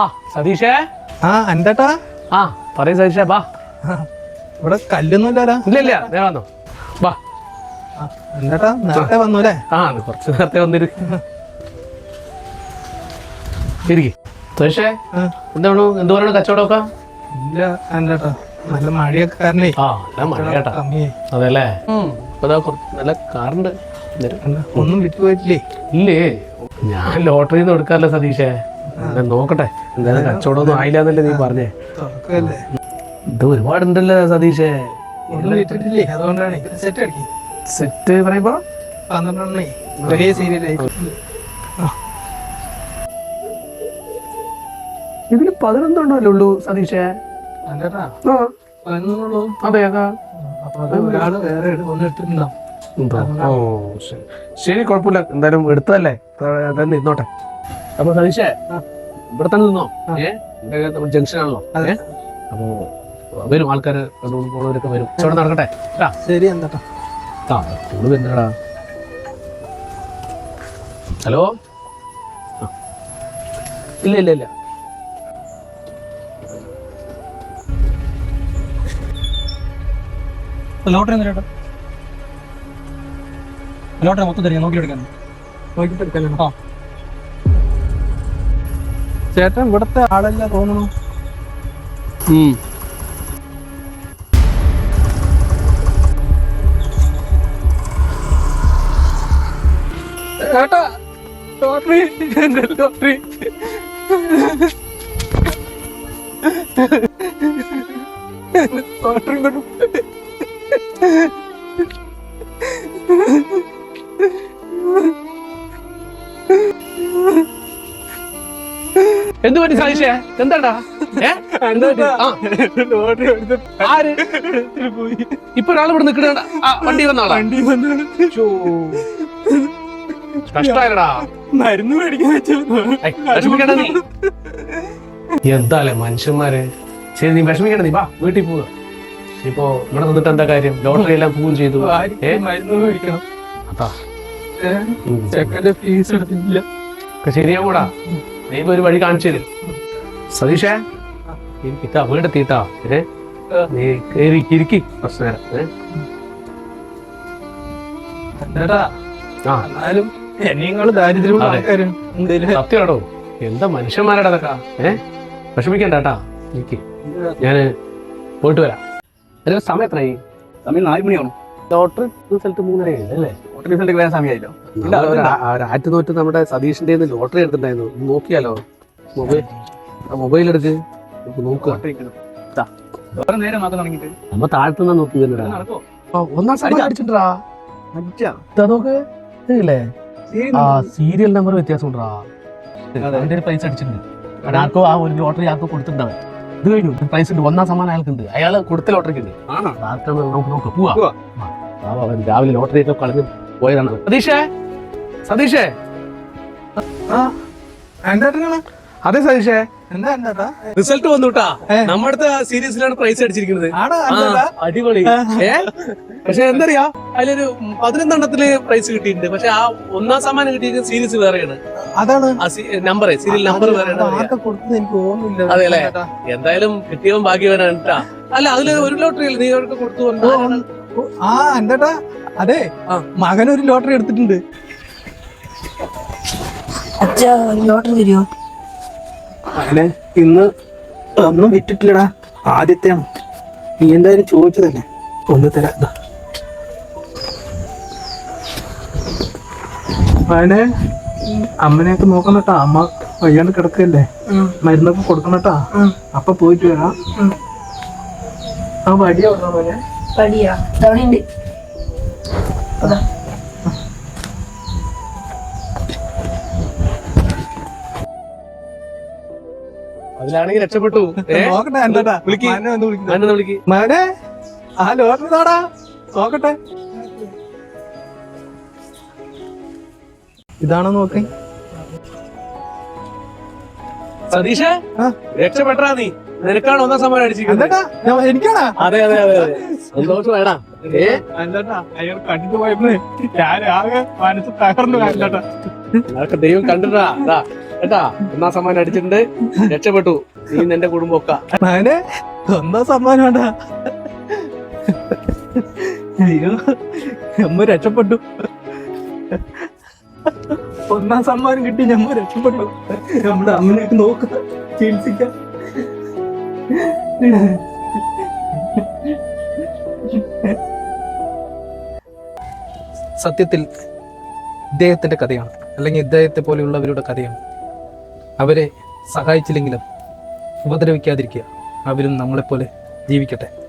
ആ സതീഷേ? ആ എന്താട്ടാ? ആ പറയും സതീഷേ ബാ ഇവിടെ കല്ലൊന്നും ഇല്ല ഇല്ല ഞാൻ വന്നോ. ബാ എന്താട്ടാ? നേരത്തെ വന്നു അല്ലേ? ആ അത് കുറച്ച് നേരത്തെ വന്നിരു. ഇരിക്ക്. സതീഷേ ആ, എന്താണ് എന്ത് പറയണ? കച്ചവടമൊക്കെ? ഇല്ല എന്താട്ടാ? നല്ല മഴയൊക്കെ കാരണേ. ആ നല്ല മഴ കേട്ടാ. കമ്മിയായി. അതെല്ലേ? ഇപ്പൊ ദാ കുറച്ച് നല്ല കാറുണ്ട്. എന്തേലും എന്താ, ഒന്നും വിറ്റ് പോയിട്ടില്ലേ ഇല്ലേ? ഞാൻ ലോട്ടറിന്ന് കൊടുക്കാറില്ല സതീഷേ. നോക്കട്ടെ? എന്തായാലും കച്ചവടമൊന്നും ആയില്ല എന്നല്ലേ നീ പറഞ്ഞേ. ഇത് ഒരുപാടുണ്ടല്ലോ സതീഷേ സെറ്റ് പറയുമ്പോ? പന്ത്രണ്ടെണ്ണേ ഒരേ സീരിയലായി ഇതിൽ പതിനൊന്നെണ്ണല്ലേ ഉള്ളൂ സതീഷേ ശരി. കുഴപ്പമില്ല. എന്തായാലും എടുത്തതല്ലേ? തന്നെ ഇരുന്നോട്ടെ. അപ്പൊ സതീഷേ ഇവിടെ തന്നെ നിന്നോ? ഏഹ് ജംഗ്ഷൻ ആണല്ലോ അപ്പോ വരും ആൾക്കാർ പോണവരൊക്കെ വരും. ഇവിടെ നടക്കട്ടെ. ശരി എന്താ കൂടുതൽ എന്താടാ ഹലോ? ഇല്ല ഇല്ല ഇല്ല. ലോട്ടറി എന്താ ചേട്ടാ ലോട്ടറി മൊത്തം തരിക നോക്കിയെടുക്കാൻ നോക്കിയിട്ട് എടുക്കാനാണ് ആ. ചേട്ടൻ ഇവിടത്തെ ആളല്ല തോന്നുന്നു? ചേട്ടാ എന്ത് പറ്റി സതീഷേ എന്താടാ? ആര്? ഇപ്പൊ ഒരാൾ ഇവിടെ നിക്കണ വണ്ടി വന്നാളാ വണ്ടി കഷ്ടായടാ മരുന്ന് മേടിക്കാൻ വിഷമിക്കണ്ട നീ. എന്താല്ലേ മനുഷ്യന്മാര്? ശരി നീ വിഷമിക്കണ്ട നീ. വാ വീട്ടിൽ പോവുക ഇപ്പോ ഇവിടെ നിന്നിട്ട് എന്താ കാര്യം? ലോട്ടറി എല്ലാം പോവുകയും ചെയ്തു. മരുന്ന് മേടിക്കണം? അതാ. ചെക്കന്റെ ഫീസ് എടുത്തില്ല നീ ഒരു വഴി കാണിച്ചു തരും. സതീഷേ? ഇതാ വീടെത്തിട്ടാ ഏ? നീ കയറി ഇരിക്കി കുറച്ച് നേരം ഏ? എന്താ ആ. എന്നാലും. ആൾക്കാരും മനുഷ്യന്മാരാടാ അതൊക്കെ? ഏ? വിഷമിക്കണ്ട കേട്ടാ എനിക്ക് ഞാൻ പോയിട്ട് വരാം. സമയം എത്രയായി? സമയം നാല് മണിയാണോ ഡോക്ടർ സ്ഥലത്ത് മൂന്നര അല്ലേ? റിസൾട്ട് വരാൻ സമയമായില്ലോ. ആറ്റ് തോറ്റ് നമ്മുടെ സതീഷിന്റെ ലോട്ടറി എടുത്തിട്ടുണ്ടായിരുന്നു. നോക്കിയാലോ? മൊബൈൽ മൊബൈൽ എടുക്ക്. നോക്കുക നമ്മ താഴ്ത്തുന്ന നോക്കി ഒന്നാം സമയം അടിച്ചിട്ടാ നോക്ക്. ഇല്ലേ ആ സീരിയൽ നമ്പർ വ്യത്യാസം ഉണ്ടാ അതിന്റെ ഒരു പൈസ അടിച്ചിട്ടുണ്ട്. ആർക്കോ ആ ഒരു ലോട്ടറി ആർക്കോ കൊടുത്തിട്ടുണ്ടാവും. ഇത് കഴിഞ്ഞു. പ്രൈസ് ഉണ്ട്. ഒന്നാം സമ്മാനം അയാൾക്കുണ്ട്. അയാൾ കൊടുത്ത ലോട്ടറിക്ക് ഉണ്ട്. ആർക്കാണ് നമുക്ക് നോക്കാം. പോവാ. രാവിലെ ലോട്ടറി ഒക്കെ കളഞ്ഞ് പോയതാണ്. സതീഷേ? സതീഷേ? അതെ സതീഷേ. റിസൾട്ട് വന്നുട്ടാ. ഏ. നമ്മുടെ സീരീസിലാണ് പ്രൈസ് അടിച്ചിരിക്കുന്നത്. ആടാ അടിപൊളി. ഏ? പക്ഷെ എന്തറിയാ? അതിലൊരു പതിനൊന്നെണ്ണത്തിൽ പ്രൈസ് കിട്ടിയിട്ടുണ്ട്. പക്ഷെ ആ ഒന്നാം സമ്മാനം കിട്ടിയ സീരീസ് വേറെയാണ്. അതാണ്. നമ്പർ സീരിയൽ നമ്പർ വേറെയാണ് അതെ അല്ലേ? എന്തായാലും കിട്ടിയവൻ ഭാഗ്യവാനാണ് കേട്ടാ അല്ല അതിൽ ഒരു ലോട്ടറി അല്ലേ നീ അവർക്ക് കൊടുത്തു ആ എന്താ അതെ. മകൻ ഒരു ലോട്ടറി എടുത്തിട്ടുണ്ട്. അച്ഛാ ലോട്ടറി തരുമോ ഇന്ന് ഒന്നും വിറ്റിട്ടില്ലടാ. ആദ്യത്തെയാണ് നീ എന്തായാലും ചോദിച്ചതല്ലേ? ഒന്ന് തരാ മകനെ അമ്മനെയൊക്കെ നോക്കണട്ടാ അമ്മ വയ്യാണ്ട് കിടക്കല്ലേ മരുന്നൊക്കെ കൊടുക്കണട്ടാ അപ്പൊ പോയിട്ട് വരാം. ആ വടിയാ വടിയാ. അതിലാണെങ്കിൽ രക്ഷപ്പെട്ടു. ഏ? നോക്കട്ടെ എന്താ വിളിക്ക്. മകനെ ആ ലോട്ടറി നോക്കട്ടെ. ഇതാണോ നോക്കി? സതീഷ്. രക്ഷപ്പെട്ടാ നീ. നിനക്കാണ് ഒന്നാം സമ്മാനം അടിച്ചിരിക്കുന്നത്. എനിക്കാണാ? അതെ അതെ അതെ അതെ. സന്തോഷം വേടാ ഏ? എന്താ അയാൾ കണ്ടിട്ട് പോയപ്പോഴേ ഞാൻ ആകെ മനസ്സ് തകർന്നു കണ്ടാ അതൊക്കെ ദൈവം കണ്ടിട്ടാ. കേട്ടാ ഒന്നാം സമ്മാനം അടിച്ചിട്ടുണ്ട്. രക്ഷപ്പെട്ടു. നീ നിന്റെ കുടുംബമൊക്കെ. ഞാൻ ഒന്നാം സമ്മാനം വേണ്ട അയ്യോ നമ്മ രക്ഷപ്പെട്ടു. ഒന്നാം സമ്മാനം കിട്ടി നമ്മ രക്ഷപ്പെട്ടു. നമ്മുടെ അമ്മനെയൊക്കെ നോക്ക ചികിത്സിക്കാം. സത്യത്തിൽ ഇദ്ദേഹത്തിന്റെ കഥയാണ് അല്ലെങ്കിൽ ഇദ്ദേഹത്തെ പോലെയുള്ളവരുടെ കഥയാണ്. അവരെ സഹായിച്ചില്ലെങ്കിലും ഉപദ്രവിക്കാതിരിക്കുക. അവരും നമ്മളെപ്പോലെ ജീവിക്കട്ടെ.